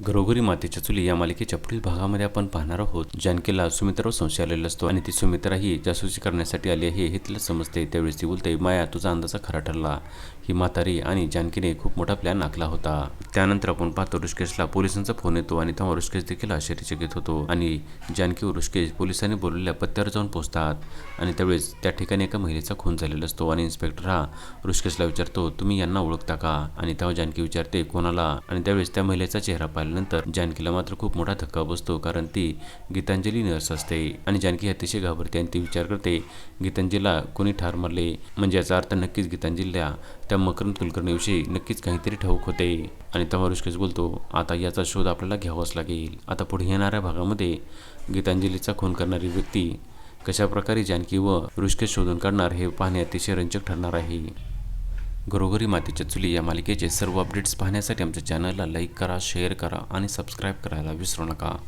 घरोघरी मातेच्या चुली या मालिकेच्या पुढील भागामध्ये आपण पाहणार आहोत जानकीला सुमित्रावर संशय आलेला असतो. आणि ती सुमित्रा ही जासूसी करण्यासाठी आली आहे हे तिला समजते. त्यावेळेस ती बोलते माया तुझा अंदाजा खरा ठरला. ही म्हातारी आणि जानकीने खूप मोठा प्लॅन आखला होता. त्यानंतर आपण पाहतो ऋषकेशला पोलिसांचा फोन येतो आणि तेव्हा ऋषकेश देखील आश्चर्यचकित होतो आणि जानकी व ऋषकेश पोलिसांनी बोललेल्या पत्त्यावर जाऊन पोहोचतात आणि त्यावेळेस त्या ठिकाणी एका महिलेचा खून झालेला असतो आणि इन्स्पेक्टर हा ऋषकेशला विचारतो तुम्ही यांना ओळखता का? आणि तेव्हा जानकी विचारते कोणाला? आणि त्यावेळेस त्या महिलेचा चेहरा पाहिल्यानंतर जानकीला मात्र खूप मोठा धक्का बसतो कारण ती गीतांजली नर्स असते आणि जानकी अतिशय घाबरते आणि ती विचार करते गीतांजलीला कोणी ठार मारले? म्हणजे याचा अर्थ नक्कीच गीतांजलीला त्या मकरंद कुलकर्णीविषयी नक्कीच काहीतरी ठाऊक होते. आणि तेव्हा ऋषिकेश बोलतो आता याचा शोध आपल्याला घ्यावाच लागेल. आता पुढे येणाऱ्या भागामध्ये गीतांजलीचा खून करणारी व्यक्ती कशा प्रकारे जानकी व ऋषिकेश शोधून काढणार हे पाहणे अतिशय रंजक ठरणार आहे. घरोघरी मातीच्या चुली या मालिकेचे सर्व अपडेट्स पाहण्यासाठी आमच्या चॅनलला लाईक करा शेअर करा आणि सबस्क्राईब करायला विसरू नका.